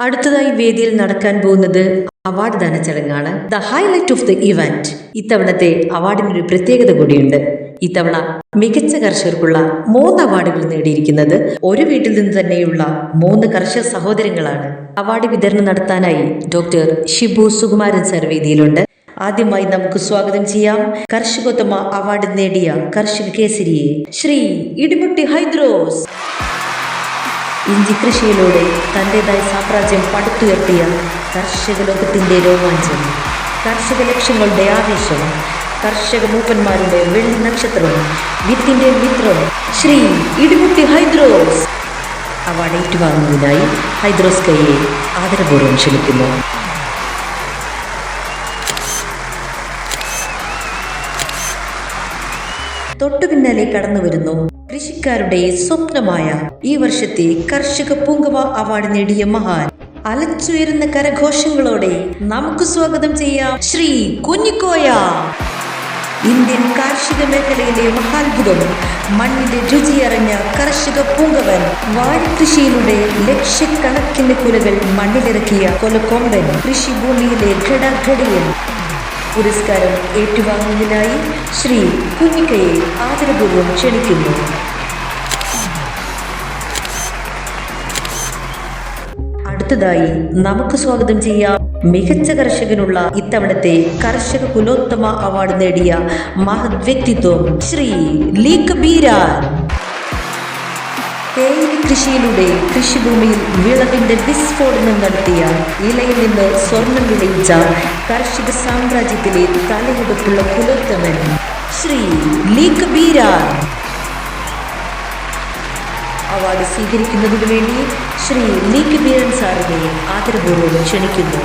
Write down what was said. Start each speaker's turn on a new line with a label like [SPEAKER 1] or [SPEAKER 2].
[SPEAKER 1] അടുത്തതായി വേദിയിൽ നടക്കാൻ പോകുന്നത് അവാർഡ് ദാന ചടങ്ങാണ്. The highlight of the event ഇത്തവണത്തെ അവാർഡിനൊരു പ്രത്യേകത കൂടിയുണ്ട്. ഇത്തവണ മികച്ച കർഷകർക്കുള്ള മൂന്ന് അവാർഡുകൾ നേടിയിരിക്കുന്നത് ഒരു വീട്ടിൽ നിന്ന് തന്നെയുള്ള മൂന്ന് കർഷക സഹോദരങ്ങളാണ്. അവാർഡ് വിതരണം നടത്താനായി ഡോക്ടർ ഷിബു സുകുമാരൻ സർ വേദിയിലുണ്ട് ആദ്യമായി നമുക്ക് സ്വാഗതം ചെയ്യാം. കർഷകോത്തമ അവാർഡ് നേടിയ കർഷക കേസരിയെ ശ്രീ ഇടിമുട്ടി ഹൈദ്രോസ്. ഇഞ്ചി കൃഷിയിലൂടെ തന്റെതായ സാമ്രാജ്യം പടുത്തുയർത്തിയ കർഷക ലോകത്തിന്റെ രോമാഞ്ചം കർഷക ലക്ഷ്യങ്ങളുടെ ആവേശം കർഷക മൂപ്പന്മാരുടെ വെള്ളി നക്ഷത്രവും വിത്തിന്റെ മിത്രവും ശ്രീ ഇടിമുട്ടി ഹൈദ്രോസ്. അവാർഡ് ഏറ്റുവാങ്ങുന്നതിനായി ഹൈദ്രോസ് കൈയെ ആദരപൂർവം ക്ഷണിക്കുന്നു. തൊട്ടു പിന്നാലെ കടന്നു വരുന്നു കൃഷിക്കാരുടെ സ്വപ്നമായ ഈ വർഷത്തെ കർഷക പൂങ്കവ അവാർഡ് നേടിയ മഹാൻ അലച്ചുയരുന്ന കരഘോഷങ്ങളോടെ നമുക്ക് സ്വാഗതം ചെയ്യാം ശ്രീ കുഞ്ഞിക്കോയ. ഇന്ത്യൻ കാർഷിക മേഖലയിലെ മഹാത്ഭുതം മണ്ണിന്റെ രുചിയറിഞ്ഞ കർഷക പൂങ്കവൻ വാഴകൃഷിയിലൂടെ ലക്ഷക്കണക്കിന് കുലകൾ മണ്ണിലിറക്കിയ കൊലക്കൊമ്പൻ കൃഷിഭൂമിയിലെ ഘടഘടിയൻ. പുരസ്കാരം ഏറ്റുവാങ്ങുന്നതിനായി ശ്രീ കുഞ്ഞിക്കയെ ആദരപൂർവം ക്ഷണിക്കുന്നു. അടുത്തതായി നമുക്ക് സ്വാഗതം ചെയ്യാം മികച്ച കർഷകനുള്ള ഇത്തവണത്തെ കർഷക കുലോത്തമ അവാർഡ് നേടിയ മഹത് വ്യക്തിത്വം ശ്രീ ലീക്ക് ബീരാൻ തേയില കൃഷിയിലൂടെ കൃഷിഭൂമിയിൽ വിളവിന്റെ വിസ്ഫോടനം നടത്തിയ ഇലയിൽ നിന്ന് സ്വർണം വിളയിച്ച കർഷക സാമ്രാജ്യത്തിലെ തലയെടുപ്പുള്ള കുലോത്തമൻ ശ്രീ ലീക്ക് കബീരാൻ അവാർഡ് സ്വീകരിക്കുന്നതിനു വേണ്ടി ശ്രീ ലീ കബീരൻ സാറിനെ ആദരപൂർവം ക്ഷണിക്കുന്നു.